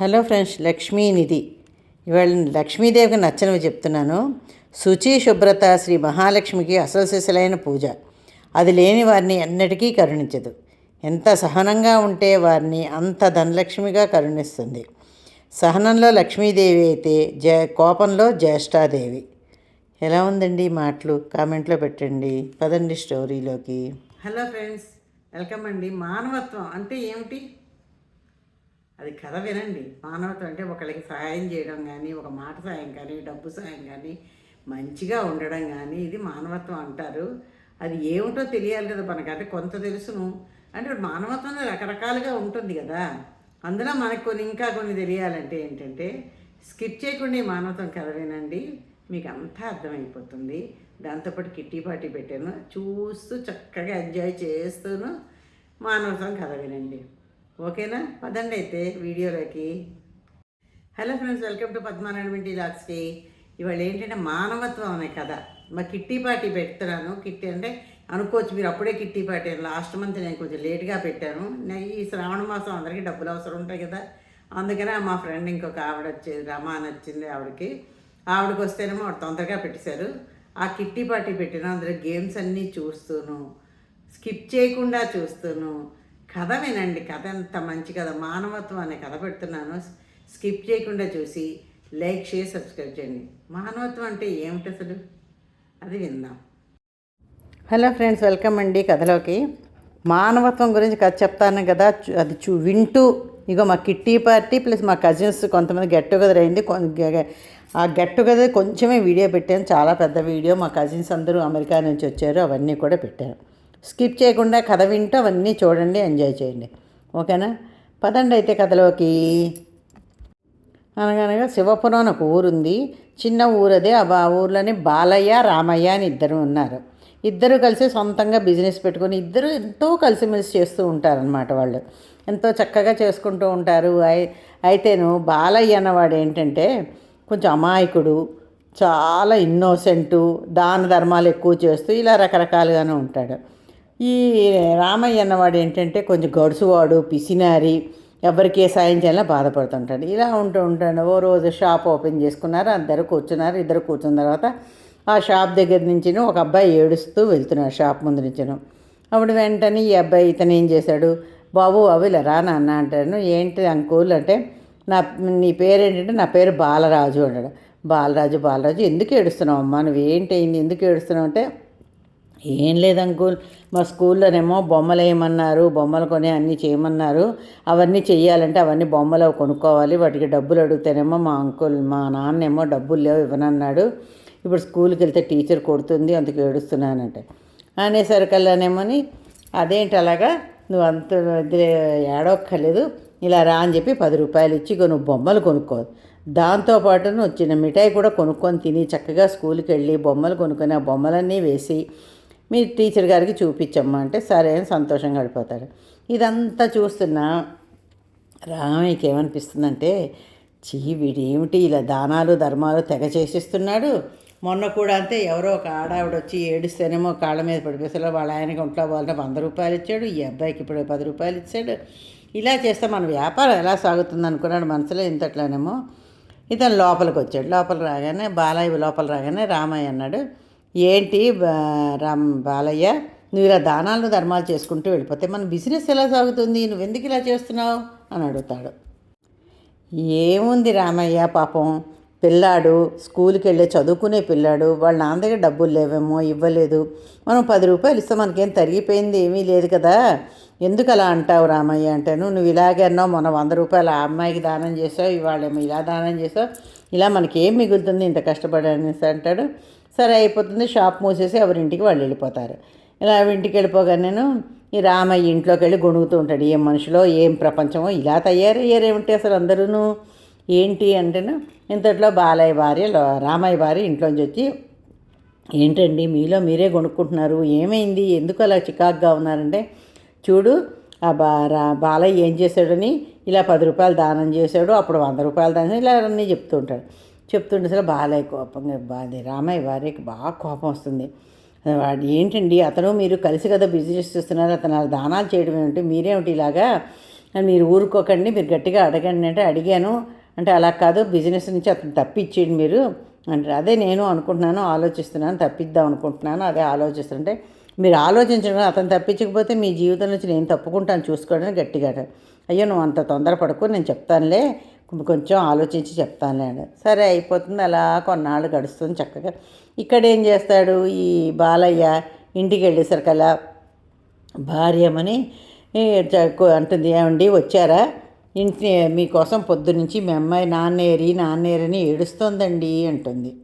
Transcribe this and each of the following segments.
Hello friends లక్ష్మీనిధి. ఇవాళ లక్ష్మీదేవికి నచ్చనివి చెప్తున్నాను. శుచి శుభ్రత శ్రీ మహాలక్ష్మికి అసలు సిసలైన పూజ. అది లేని వారిని ఎన్నటికీ కరుణించదు. ఎంత సహనంగా ఉంటే వారిని అంత ధనలక్ష్మిగా కరుణిస్తుంది. సహనంలో లక్ష్మీదేవి అయితే జ కోపంలో జ్యేష్ఠాదేవి. ఎలా ఉందండి మాటలు? కామెంట్లో పెట్టండి. పదండి స్టోరీలోకి. హలో ఫ్రెండ్స్ వెల్కమ్ అండి. మానవత్వం అంటే ఏమిటి? అది కథ వినండి. మానవత్వం అంటే ఒకరికి సహాయం చేయడం కానీ ఒక మాట సాయం కానీ డబ్బు సాయం కానీ మంచిగా ఉండడం కానీ ఇది మానవత్వం అంటారు. అది ఏమిటో తెలియాలి కదా మనకు. అంటే కొంత తెలుసును. అంటే మానవత్వం రకరకాలుగా ఉంటుంది కదా. అందులో మనకు కొన్ని ఇంకా కొన్ని తెలియాలంటే ఏంటంటే స్కిప్ చేయకుండా ఈ మానవత్వం కథ వినండి. మీకు అంతా అర్థమైపోతుంది. దాంతోపాటు కిట్టి పాటి పెట్టాను. చూస్తూ చక్కగా ఎంజాయ్ చేస్తూను మానవత్వం కథ వినండి. ఓకేనా? పదండి అయితే వీడియోలోకి. Hello friends welcome to Padma Naidu లాక్స్కి ఇవాళ ఏంటంటే మానవత్వం అనే కథ. మా కిట్టి పార్టీ పెడుతున్నాను. కిట్టి అంటే అనుకోవచ్చు మీరు అప్పుడే కిట్టి పార్టీ లాస్ట్ మంత్ నేను కొంచెం లేట్గా పెట్టాను. ఈ శ్రావణ మాసం అందరికీ డబ్బులు అవసరం ఉంటాయి కదా. అందుకనే మా ఫ్రెండ్ ఇంకొక ఆవిడ వచ్చేది రమ అని వచ్చింది ఆవిడకి. ఆవిడకి వస్తేనేమో ఆవిడ తొందరగా పెట్టేశారు. ఆ కిట్టి పార్టీ పెట్టిన అందులో గేమ్స్ అన్నీ చూస్తూను స్కిప్ చేయకుండా చూస్తూను కథ వినండి కథ ఎంత మంచి కథ. మానవత్వం అనే కథ పెడుతున్నాను. స్కిప్ చేయకుండా చూసి లైక్ చేసి సబ్స్క్రైబ్ చేయండి. మానవత్వం అంటే ఏమిటి అసలు? అది విందాం. హలో ఫ్రెండ్స్ వెల్కమ్ అండి కథలోకి. మానవత్వం గురించి కథ చెప్తాను కదా. అది చూ వింటూ ఇగో మా కిట్టి పార్టీ ప్లస్ మా కజిన్స్ కొంతమంది గెట్ టుగెదర్ అయింది ఆ గెట్ టుగెదర్ కొంచెమే వీడియో పెట్టాను. చాలా పెద్ద వీడియో. మా కజిన్స్ అందరూ అమెరికా నుంచి వచ్చారు. అవన్నీ కూడా పెట్టాను స్కిప్ చేయకుండా కథ వింటూ అవన్నీ చూడండి ఎంజాయ్ చేయండి. ఓకేనా? పదండి అయితే కథలోకి. అనగనగా శివపురం అని ఒక ఊరుంది. చిన్న ఊరదే ఆ ఊర్లోనే బాలయ్య రామయ్య అని ఇద్దరు ఉన్నారు. ఇద్దరు కలిసి సొంతంగా బిజినెస్ పెట్టుకొని ఇద్దరు ఎంతో కలిసిమెలిసి చేస్తూ ఉంటారనమాట వాళ్ళు. ఎంతో చక్కగా చేసుకుంటూ ఉంటారు. అయి అయితేను బాలయ్య అన్నవాడు ఏంటంటే కొంచెం అమాయకుడు చాలా ఇన్నోసెంటు దాన ధర్మాలు ఎక్కువ చేస్తూ ఇలా రకరకాలుగానే ఉంటాడు. ఈ రామయ్య అన్నవాడు ఏంటంటే కొంచెం గడుసువాడు పిసినారి ఎవరికి ఏ సాయం చేయాలో బాధపడుతుంటాడు. ఇలా ఉంటూ ఉంటాడు. ఓ రోజు షాప్ ఓపెన్ చేసుకున్నారు. అందరు కూర్చున్నారు. ఇద్దరు కూర్చున్న తర్వాత ఆ షాప్ దగ్గర నుంచి ఒక అబ్బాయి ఏడుస్తూ వెళ్తున్నాడు షాప్ ముందు నుంచిను. అప్పుడు వెంటనే ఈ అబ్బాయి ఇతను ఏం చేశాడు? బాబు అవి ఇలా రా నాన్న అంటాను ఏంటి అంకుల్? అంటే నా నీ పేరు ఏంటంటే నా పేరు బాలరాజు అన్నాడు బాలరాజు బాలరాజు ఎందుకు ఏడుస్తున్నావు అమ్మా? నువ్వేంటి అయింది? ఎందుకు ఏడుస్తున్నావు? అంటే ఏం లేదు అంకుల్. మా స్కూల్లోనేమో బొమ్మలు వేయమన్నారు బొమ్మలు కొని అన్నీ చేయమన్నారు. అవన్నీ చేయాలంటే అవన్నీ బొమ్మలు కొనుక్కోవాలి. వాటికి డబ్బులు అడిగితేనేమో మా అంకుల్ మా నాన్నేమో డబ్బులు లేవు ఇవ్వనన్నాడు. ఇప్పుడు స్కూల్కి వెళ్తే టీచర్ కొడుతుంది అందుకు ఏడుస్తున్నానంటే. అనేసరికల్లానేమోని అదేంటి అలాగా? నువ్వు అంత ఏడవక్కర్లేదు. ఇలా రా అని చెప్పి పది రూపాయలు ఇచ్చి నువ్వు బొమ్మలు కొనుక్కో. దాంతోపాటు నువ్వు చిన్న మిఠాయి కూడా కొనుక్కొని తిని చక్కగా స్కూల్కి వెళ్ళి బొమ్మలు కొనుక్కొని ఆ బొమ్మలన్నీ వేసి మీ టీచర్ గారికి చూపించమ్మా అంటే సరే అని సంతోషంగా గడిపోతాడు. ఇదంతా చూస్తున్నా రామయ్యకి ఏమనిపిస్తుందంటే చీ వీడేమిటి ఇలా దానాలు ధర్మాలు తెగ చేసిస్తున్నాడు. మొన్న కూడా అంతే ఎవరో ఒక ఆడావిడ వచ్చి ఏడుస్తేనేమో కాళ్ళ మీద పడిపోతే వాళ్ళ ఆయనకి ఒంట్లో వాళ్ళకి వంద రూపాయలు ఇచ్చాడు ఈ అబ్బాయికి ఇప్పుడు పది రూపాయలు ఇచ్చాడు. ఇలా చేస్తే మన వ్యాపారం ఎలా సాగుతుంది అనుకున్నాడు మనసులో ఇంతట్లోనేమో. ఇతను లోపలికి వచ్చాడు. లోపల రాగానే బాలయ్య లోపల రాగానే రామయ్య అన్నాడు ఏంటి రామ్ బాలయ్య నువ్వు ఇలా దానాలు ధర్మాలు చేసుకుంటూ వెళ్ళిపోతే మన బిజినెస్ ఎలా సాగుతుంది? నువ్వు ఎందుకు ఇలా చేస్తున్నావు? అని అడుగుతాడు. ఏముంది రామయ్య పాపం? పిల్లాడు స్కూల్కి వెళ్ళి చదువుకునే పిల్లాడు వాళ్ళ నాన్న దగ్గర డబ్బులు లేవేమో ఇవ్వలేదు. మనం పది రూపాయలు ఇస్తే మనకేం తరిగిపోయింది ఏమీ లేదు కదా. ఎందుకు అలా అంటావు రామయ్య అంటాను నువ్వు ఇలాగే అన్నావు మొన్న వంద రూపాయలు ఆ అమ్మాయికి దానం చేసావు ఇవాళేమో ఇలా దానం చేసావు ఇలా మనకేం మిగులుతుంది ఇంత కష్టపడి అనేసి అంటాడు. సరే అయిపోతుంది షాప్ మూసేసి ఎవరింటికి వాళ్ళు వెళ్ళిపోతారు. ఇలా ఇంటికి వెళ్ళిపోగా నేను ఈ రామయ్య ఇంట్లోకి వెళ్ళి గొణుగుతూ ఉంటాడు. ఏం మనుషులో ఏం ప్రపంచమో ఇలా తయారయ్యారేమిటి అసలు అందరూను. ఏంటి అంటేను ఇంతట్లో బాలయ్య భార్య రామయ్య భార్య ఇంట్లోంచి వచ్చి ఏంటండి మీలో మీరే కొనుక్కుంటున్నారు ఏమైంది? ఎందుకు అలా చికాగ్గా ఉన్నారంటే చూడు ఆ బా రా బాలయ్య ఏం చేశాడని ఇలా పది రూపాయలు దానం చేశాడు అప్పుడు వంద రూపాయలు దానం ఇలా అన్నీ చెప్తూ ఉంటాడు. చెప్తుంటే అసలు బాలయ్య కోపంగా బాధ రామయ్య భార్యకి బాగా కోపం వస్తుంది. వాడు ఏంటండి అతను మీరు కలిసి కదా బిజినెస్ చేస్తున్నారు అతను అలా దానాలు చేయడం ఏమిటి మీరేమిటి ఇలాగా? మీరు ఊరుకోకండి మీరు గట్టిగా అడగండి అంటే అడిగాను. అంటే అలా కాదు బిజినెస్ నుంచి అతను తప్పిచ్చేయండి మీరు. అంటే అదే నేను అనుకుంటున్నాను ఆలోచిస్తున్నాను తప్పిద్దాం అనుకుంటున్నాను అదే ఆలోచిస్తుంటే మీరు ఆలోచించడం అతను తప్పించకపోతే మీ జీవితం నుంచి నేను తప్పుకుంటాను చూసుకోవడానికి గట్టిగా అయ్యో నువ్వు అంత తొందరపడకు నేను చెప్తానులే. కొంచెం ఆలోచించి చెప్తానులేండి. సరే అయిపోతుంది. అలా కొన్నాళ్ళు గడుస్తుంది చక్కగా. ఇక్కడ ఏం చేస్తాడు? ఈ బాలయ్య ఇంటికి వెళ్ళేసరికల్లా భార్యమని చ- అంటుంది ఏమండి వచ్చారా? ఇంటి మీకోసం పొద్దునుంచి మీ అమ్మాయి నాన్నేరి నాన్నేరని ఏడుస్తోందండి అంటుంది.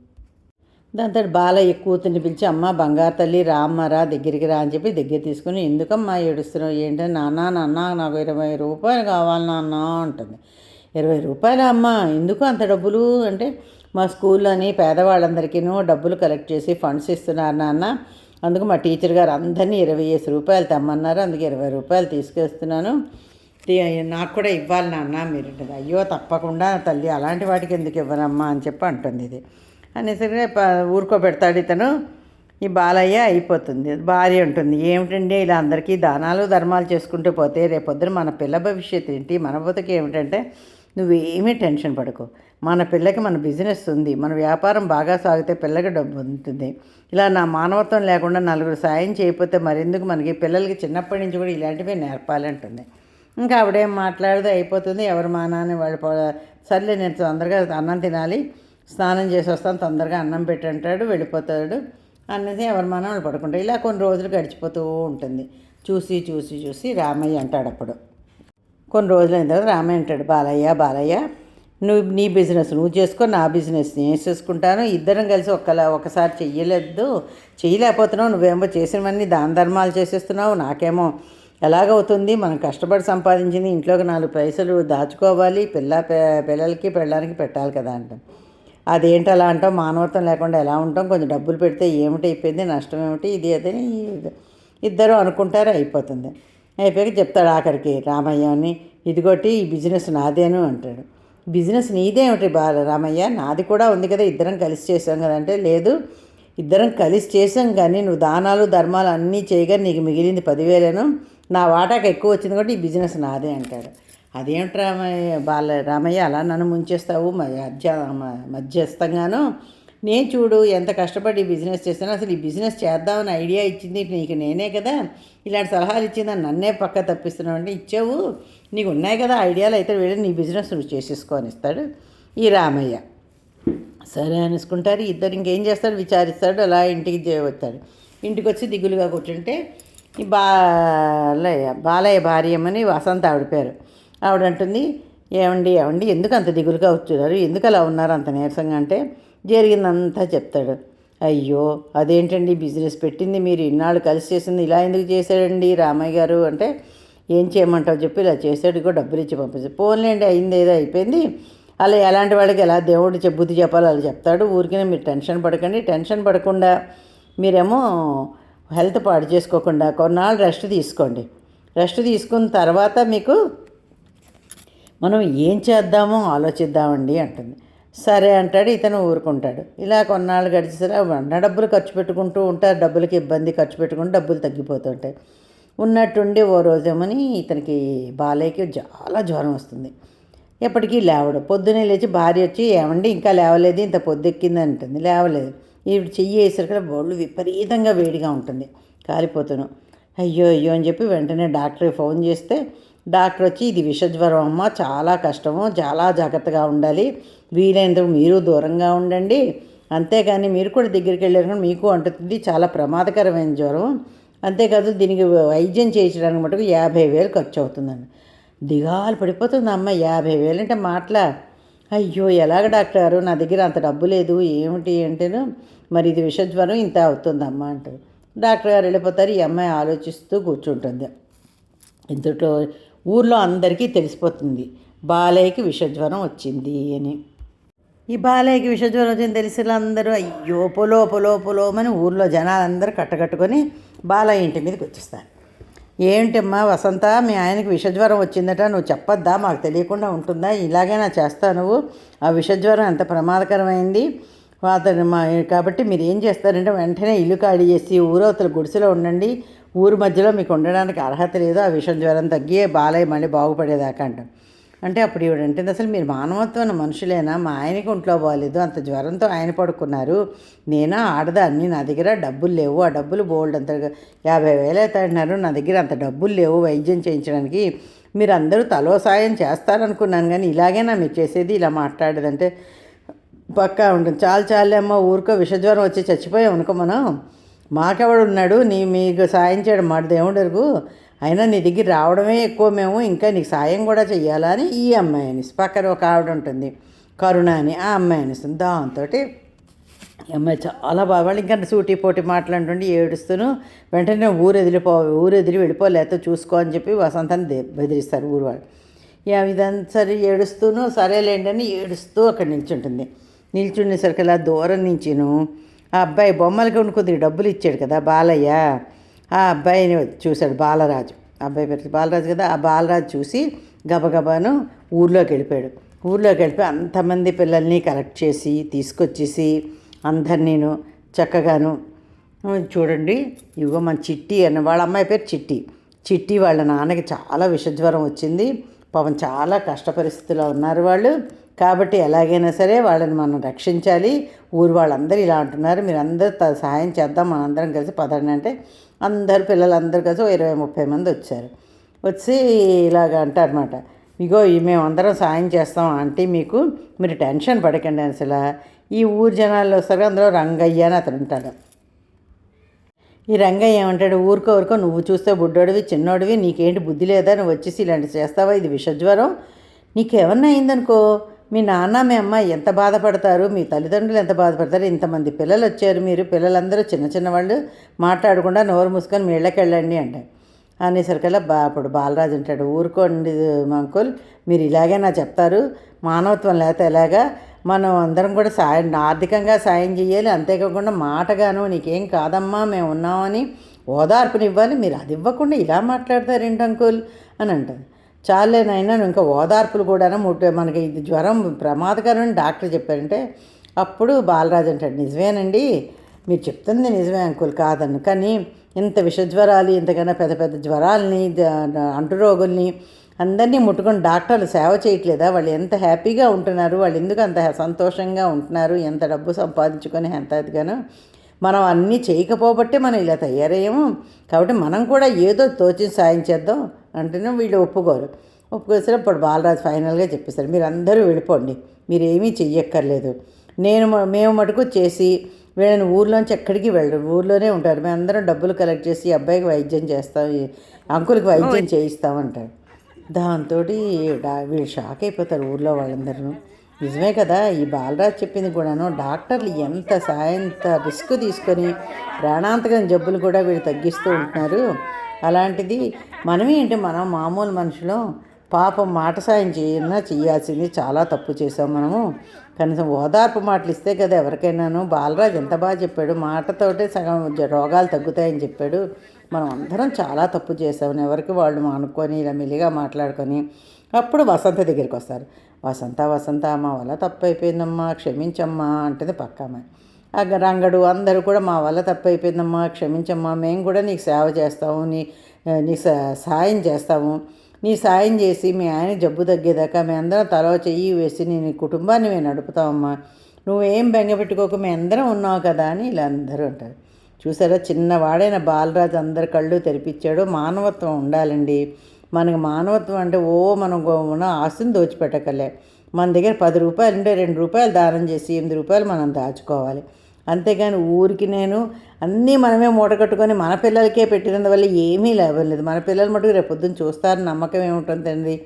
దాంతో బాలయ్య కూతుర్ని పిలిచి అమ్మ బంగారు తల్లి రామ్మరా దగ్గరికి రా అని చెప్పి దగ్గర తీసుకుని ఎందుకమ్మా ఏడుస్తున్నావు? ఏంటంటే నాన్న నాన్న నాకు ఇరవై రూపాయలు కావాలి నాన్న అంటుంది. ఇరవై రూపాయల అమ్మ? ఎందుకు అంత డబ్బులు? అంటే మా స్కూల్లోని పేదవాళ్ళందరికీనూ డబ్బులు కలెక్ట్ చేసి ఫండ్స్ ఇస్తున్నారు నాన్న. అందుకు మా టీచర్ గారు అందరినీ ఇరవై వేసి రూపాయలు తెమ్మన్నారు. అందుకే ఇరవై రూపాయలు తీసుకొస్తున్నాను నాకు కూడా ఇవ్వాలి నాన్న మీరు అయ్యో తప్పకుండా తల్లి అలాంటి వాటికి ఎందుకు ఇవ్వనమ్మా అని చెప్పి అంటుంది ఇది. అనేసరికి ఊరుకోబెడతాడు ఇతను. ఈ బాలయ్య అయిపోతుంది. భార్య ఉంటుంది. ఏమిటండి ఇలా అందరికీ దానాలు ధర్మాలు చేసుకుంటూ పోతే రేపొద్దున మన పిల్ల భవిష్యత్తు ఏంటి? మన బతుకు ఏమిటంటే నువ్వేమీ టెన్షన్ పడకు. మన పిల్లకి మన బిజినెస్ ఉంది. మన వ్యాపారం బాగా సాగితే పిల్లకి డబ్బు ఉంటుంది. ఇలా నా మానవత్వం లేకుండా నలుగురు సాయం చేయకపోతే మరెందుకు మనకి? పిల్లలకి చిన్నప్పటి నుంచి కూడా ఇలాంటివి నేర్పాలంటుంది ఇంకా ఆవిడేం మాట్లాడదు అయిపోతుంది. ఎవరు మానాన్ని వాళ్ళు సర్లే నేను తొందరగా అన్నం తినాలి. స్నానం చేసి వస్తాను. తొందరగా అన్నం పెట్టి అంటాడు. వెళ్ళిపోతాడు. అన్నది ఎవరి మనం వాళ్ళు పడుకుంటారు. ఇలా కొన్ని రోజులు గడిచిపోతూ ఉంటుంది. చూసి చూసి చూసి రామయ్య అంటాడు అప్పుడు. కొన్ని రోజులు అయిన తర్వాత రామయ్య అంటాడు బాలయ్య బాలయ్య నువ్వు నీ బిజినెస్ నువ్వు చేసుకో నా బిజినెస్ నేను చేసుకుంటాను ఇద్దరం కలిసి ఒకలా ఒకసారి చెయ్యలేదు చేయలేకపోతున్నావు నువ్వేమో చేసినవన్నీ దాన ధర్మాలు చేసేస్తున్నావు నాకేమో ఎలాగవుతుంది మనం కష్టపడి సంపాదించింది ఇంట్లోకి నాలుగు పైసలు దాచుకోవాలి పిల్ల పే- పిల్లలకి పెళ్ళడానికి పెట్టాలి కదా అంటాం అదేంటి అలా అంటాం మానవత్వం లేకుండా ఎలా ఉంటాం? కొంచెం డబ్బులు పెడితే ఏమిటి అయిపోయింది? నష్టం ఏమిటి? ఇది అదని ఇద్దరు అనుకుంటారు అయిపోతుంది. అయిపోయాక చెప్తాడు ఆఖరికి? రామయ్య అని. ఇదిగోటి ఈ బిజినెస్ నాదేను అంటాడు. బిజినెస్ నీదేమిటి బాల రామయ్య? నాది కూడా ఉంది కదా ఇద్దరం కలిసి చేసాం కదా అంటే లేదు. ఇద్దరం కలిసి చేసాం కానీ నువ్వు దానాలు ధర్మాలు అన్నీ చేయగా నీకు మిగిలింది పదివేలను. నా వాటాకు ఎక్కువ వచ్చింది కాబట్టి ఈ బిజినెస్ నాదే అంటాడు. అదేమిటి రామయ్య బాల రామయ్య అలా నన్ను ముంచేస్తావు? మధ్య మధ్యస్థంగాను. నేను చూడు ఎంత కష్టపడి బిజినెస్ చేస్తాను అసలు ఈ బిజినెస్ చేద్దామని ఐడియా ఇచ్చింది నీకు నేనే కదా. ఇలాంటి సలహాలు ఇచ్చిందని నన్నే పక్క తప్పిస్తున్నావు అంటే ఇచ్చావు. నీకు ఉన్నాయి కదా ఐడియాలు అయితే వెళ్ళి నీ బిజినెస్ నువ్వు చేసేసుకొని ఇస్తాడు ఈ రామయ్య. సరే అనుకుంటారు ఇద్దరు ఇంకేం చేస్తాడు విచారిస్తాడు. అలా ఇంటికి చే- వస్తాడు ఇంటికి వచ్చి దిగులుగా కూర్చుంటే ఈ బాలయ్య బాలయ్య భార్యమని వసంత ఆవిడ పేరు. ఆవిడ అంటుంది ఏమండి ఏమండి ఎందుకు అంత దిగులుగా వచ్చున్నారు ఎందుకు అలా ఉన్నారు అంత నీరసంగా? అంటే జరిగిందంతా చెప్తాడు. అయ్యో అదేంటండి బిజినెస్ పెట్టింది మీరు ఇన్నాళ్ళు కలిసి చేసింది ఇలా ఎందుకు చేశాడండి రామయ్య గారు అంటే ఏం చేయమంటావు చెప్పి ఇలా చేసాడు కూడా డబ్బులు ఇచ్చి పంపించాడు పోన్లేండి అయింది ఏదో అయిపోయింది. అలా ఎలాంటి వాళ్ళకి ఎలా దేవుడు బుద్ధి చెప్పాలో అలా చెప్తాడు. ఊరికే మీరు టెన్షన్ పడకండి టెన్షన్ పడకుండా మీరేమో హెల్త్ పాడు చేసుకోకుండా కొన్నాళ్ళు రెస్ట్ తీసుకోండి. రెస్ట్ తీసుకున్న తర్వాత మీకు మనం ఏం చేద్దామో ఆలోచిద్దామండి అంటుంది. సరే అంటాడు ఇతను ఊరుకుంటాడు. ఇలా కొన్నాళ్ళు గడిచేసరి ఉన్న డబ్బులు ఖర్చు పెట్టుకుంటూ ఉంటారు. డబ్బులకి ఇబ్బంది ఖర్చు పెట్టుకుంటూ డబ్బులు తగ్గిపోతుంటాయి ఉన్నట్టుండి ఓ రోజేమని ఇతనికి బాలయ్యకి చాలా జ్వరం వస్తుంది. ఎప్పటికీ లేవడు. పొద్దునే లేచి భార్య వచ్చి ఏమండి ఇంకా లేవలేదు ఇంత పొద్దెక్కింది అంటుంది. లేవలేదు. ఈవిడ చెయ్యి వేసరికి బోళ్ళు విపరీతంగా వేడిగా ఉంటుంది. కాలిపోతాను. అయ్యో అయ్యో అని చెప్పి వెంటనే డాక్టర్కి ఫోన్ చేస్తే డాక్టర్ వచ్చి ఇది విషజ్వరం అమ్మ చాలా కష్టము చాలా జాగ్రత్తగా ఉండాలి. వీలైనంత మీరు దూరంగా ఉండండి. అంతేగాని మీరు కూడా దగ్గరికి వెళ్ళారు మీకు అంటుతుంది చాలా ప్రమాదకరమైన జ్వరం. అంతేకాదు దీనికి వైద్యం చేయించడానికి మటుకు యాభై వేలు ఖర్చు అవుతుందండి. దిగాలు పడిపోతుంది అమ్మ యాభై వేలు అంటే మాట్లా. అయ్యో ఎలాగ డాక్టర్ గారు నా దగ్గర అంత డబ్బు లేదు ఏమిటి అంటేను మరి ఇది విషజ్వరం ఇంత అవుతుందమ్మా అంటారు. డాక్టర్ గారు వెళ్ళిపోతారు ఈ అమ్మాయి ఆలోచిస్తూ కూర్చుంటుంది. ఇంతట్లో ఊర్లో అందరికీ తెలిసిపోతుంది. బాలయ్యకి విషజ్వరం వచ్చింది అని. ఈ బాలయ్యకి విషజ్వరం వచ్చింది తెలిసిన అందరూ అయ్యో పొలో పొలో పొలోమని ఊర్లో జనాలందరూ కట్టకట్టుకొని బాలయ్య ఇంటి మీదకి వచ్చేస్తారు. ఏంటమ్మా వసంత మీ ఆయనకి విషజ్వరం వచ్చిందట నువ్వు చెప్పొద్దా? మాకు తెలియకుండా ఉంటుందా? ఇలాగైనా చేస్తా నువ్వు? ఆ విషజ్వరం ఎంత ప్రమాదకరమైంది? అతను మా కాబట్టి మీరు ఏం చేస్తారంటే వెంటనే ఇల్లు ఖాళీ చేసి ఊరవతల గుడిసెలో ఉండండి. ఊరు మధ్యలో మీకు ఉండడానికి అర్హత లేదు ఆ విషం జ్వరం తగ్గి బాలయ్య మళ్ళీ బాగుపడేదాకా అంటాం అంటే అప్పుడు ఈవిడంటే అసలు మీరు మానవత్వం మనుషులేనా? మా ఆయనకి ఒంట్లో బాగాలేదు అంత జ్వరంతో ఆయన పడుకున్నారు. నేనా? ఆడదాన్ని నా దగ్గర డబ్బులు లేవు. ఆ డబ్బులు బోల్డ్ అంత యాభై వేలు అవుతాయన్నారు నా దగ్గర అంత డబ్బులు లేవు. వైద్యం చేయించడానికి మీరు అందరూ తలో సాయం చేస్తారనుకున్నాను కానీ ఇలాగేనా మీరు చేసేది ఇలా మాట్లాడేదంటే పక్కా ఉంటుంది. చాలు చాలే అమ్మ ఊరికో విషజ్వరం వచ్చి చచ్చిపోయాం అనుకో మనం. మాకెవడు ఉన్నాడు నీ మీకు సాయం చేయడం మాట దేవుడు అయినా నీ దగ్గర రావడమే ఎక్కువ మేము ఇంకా నీకు సాయం కూడా చెయ్యాలా అని ఈ అమ్మాయి అని పక్కన ఒక ఆవిడ ఉంటుంది కరుణ అని. ఆ అమ్మాయి అనిస్తుంది దాంతో అమ్మాయి చాలా బాగా ఇంకా సూటి పోటీ మాట్లాడుతుంటే ఏడుస్తూను. వెంటనే ఊరు ఎదిరిపో ఊరు వెళ్ళిపో లేకపోతే చూసుకో అని చెప్పి వసంతాన్ని బెదిరిస్తారు ఊరు వాళ్ళు ఇదంతా సరే ఏడుస్తూను సరేలేండి అని ఏడుస్తూ అక్కడ నిల్చుంటుంది నిల్చుండేసరికి అలా దూరం నుంచిను ఆ అబ్బాయి బొమ్మలు కొనుక్కుంది కొద్దిగా డబ్బులు ఇచ్చాడు కదా బాలయ్య. ఆ అబ్బాయిని చూశాడు బాలరాజు. అబ్బాయి పేరు బాలరాజు కదా. ఆ బాలరాజు చూసి గబగబాను ఊర్లోకి వెళ్ళిపోయాడు. ఊర్లోకి వెళ్ళిపోయి అంతమంది పిల్లల్ని కలెక్ట్ చేసి తీసుకొచ్చేసి అందరినీను చక్కగాను చూడండి ఇగో మన చిట్టి అన్న వాళ్ళ అమ్మాయి పేరు చిట్టి. చిట్టి వాళ్ళ నాన్నకి చాలా విషజ్వరం వచ్చింది. పాపం చాలా కష్ట పరిస్థితిలో ఉన్నారు వాళ్ళు. కాబట్టి ఎలాగైనా సరే వాళ్ళని మనం రక్షించాలి. ఊరు వాళ్ళందరూ ఇలా అంటున్నారు. మీరు అందరూ సహాయం చేద్దాం. మనందరం కలిసి పదండి అంటే అందరు పిల్లలందరూ కలిసి ఇరవై ముప్పై మంది వచ్చారు. వచ్చి ఇలాగ అంటారనమాట ఇగో మేము అందరం సాయం చేస్తాం ఆంటీ మీకు. మీరు టెన్షన్ పడకండి అసలు. ఈ ఊరు జనాల్లో వస్తారు అందులో రంగయ్య అని అతను ఉంటాడు. ఈ రంగయ్య ఏమంటాడు? ఊరుకో ఊరుకో నువ్వు చూస్తే బుడ్డోడివి చిన్నోడివి నీకేంటి బుద్ధి లేదా? నువ్వు వచ్చేసి ఇలాంటి చేస్తావా? ఇది విషజ్వరం. నీకేమన్నా అయిందనుకో మీ నాన్న మీ అమ్మ ఎంత బాధపడతారు? మీ తల్లిదండ్రులు ఎంత బాధపడతారు? ఇంతమంది పిల్లలు వచ్చారు మీరు. పిల్లలందరూ చిన్న చిన్న వాళ్ళు. మాట్లాడకుండా నోరు మూసుకొని మీ ఇళ్ళకి వెళ్ళండి అంటే. అనేసరికల్లా బా అప్పుడు బాలరాజు అంటాడు ఊరుకోండి అంకుల్ మీరు ఇలాగే నా చెప్తారు. మానవత్వం లేకపోతే ఎలాగా? మనం అందరం కూడా సాయం ఆర్థికంగా సాయం చేయాలి. అంతేకాకుండా మాటగాను నీకేం కాదమ్మా మేము ఉన్నామని ఓదార్పునివ్వాలి. మీరు అది ఇవ్వకుండా ఇలా మాట్లాడతారేంటి అంకుల్? అని అంటారు చాలేనైనా ఇంకా ఓదార్పులు కూడా ముట్టు. మనకి ఇది జ్వరం ప్రమాదకరం డాక్టర్ చెప్పారంటే అప్పుడు బాలరాజు అంటాడు నిజమేనండి మీరు చెప్తుంది నిజమే అంకుల్ కాదను. కానీ ఇంత విషజ్వరాలు ఇంతకన్నా పెద్ద పెద్ద జ్వరాలని అంటురోగుల్ని అందరినీ ముట్టుకొని డాక్టర్లు సేవ చేయట్లేదా? వాళ్ళు ఎంత హ్యాపీగా ఉంటున్నారు? వాళ్ళు ఎందుకు అంత సంతోషంగా ఉంటున్నారు? ఎంత డబ్బు సంపాదించుకొని ఎంత అదిగానో? మనం అన్నీ చేయకపోబట్టే మనం ఇలా తయారయ్యాము. కాబట్టి మనం కూడా ఏదో తోచి సాయం చేద్దాం. అంటేనే వీళ్ళు ఒప్పుకోరు. ఒప్పుకొచ్చినప్పుడు బాలరాజు ఫైనల్గా చెప్పేశారు మీరు అందరూ వెళ్ళిపోండి మీరు ఏమీ చెయ్యక్కర్లేదు. నేను మేము మటుకు చేసి వీళ్ళని ఊర్లోంచి ఎక్కడికి వెళ్ళరు ఊర్లోనే ఉంటారు. మేము అందరం డబ్బులు కలెక్ట్ చేసి అబ్బాయికి వైద్యం చేస్తాం అంకులకి వైద్యం చేయిస్తామంటారు దాంతో వీళ్ళు షాక్ అయిపోతారు ఊర్లో వాళ్ళందరూ. నిజమే కదా ఈ బాలరాజ్ చెప్పింది కూడాను. డాక్టర్లు ఎంత సాయంత రిస్క్ తీసుకొని ప్రాణాంతకం జబ్బులు కూడా వీళ్ళు తగ్గిస్తూ ఉంటున్నారు. అలాంటిది మనమేంటి మనం మామూలు మనుషులు పాపం మాట సాయం చేయన్నా చేయాల్సింది చాలా తప్పు చేసాం మనము. కనీసం ఓదార్పు మాటలు ఇస్తే కదా ఎవరికైనాను. బాలరాజు ఎంత బాగా చెప్పాడు మాటతోటే సగం రోగాలు తగ్గుతాయని చెప్పాడు. మనం అందరం చాలా తప్పు చేసామని ఎవరికి వాళ్ళు మానుకొని ఇలా మెల్లిగా మాట్లాడుకొని అప్పుడు వసంత దగ్గరికి వస్తారు. వసంత వసంత మా వల్ల తప్పు అయిపోయిందమ్మా క్షమించమ్మా అంటది పక్కమ్మ. రంగడు అందరూ కూడా మా వల్ల తప్పు అయిపోయిందమ్మా క్షమించమ్మా మేము కూడా నీకు సేవ చేస్తాము నీ నీ సాయం చేస్తాము. నీ సాయం చేసి మీ ఆయన జబ్బు తగ్గేదాకా మేము అందరం తలో చెయ్యి వేసి నీ కుటుంబాన్ని మేము నడుపుతామమ్మా. నువ్వేం బెంగ మీ మేము అందరం ఉన్నావు కదా అని ఇలా అందరూ అంటారు. చూసారా చిన్నవాడైన బాలరాజు అందరి కళ్ళు తెరిపించాడు మానవత్వం ఉండాలండి. మనకి మానవత్వం అంటే ఓ మనం ఉన్న ఆస్తిని దోచిపెట్టకలే మన దగ్గర పది రూపాయలు ఉంటే రెండు రూపాయలు దానం చేసి ఎనిమిది రూపాయలు మనం దాచుకోవాలి. అంతేగాని ఊరికి నేను అన్నీ మనమే మూట కట్టుకొని మన పిల్లలకే పెట్టినందువల్ల ఏమీ లాభం లేదు మన పిల్లలు మటుకు రేపు పొద్దున్న చూస్తారని నమ్మకం ఏముంటుందండి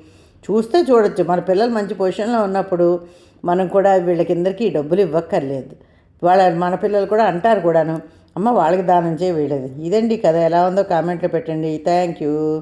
చూస్తే చూడొచ్చు. మన పిల్లలు మంచి పొజిషన్లో ఉన్నప్పుడు మనం కూడా వీళ్ళకిందరికీ డబ్బులు ఇవ్వక్కర్లేదు. వాళ్ళ మన పిల్లలు కూడా అంటారు కూడాను అమ్మ వాళ్ళకి దానం చేయ ఇదండి కదా ఎలా ఉందో కామెంట్లో పెట్టండి. Thank you.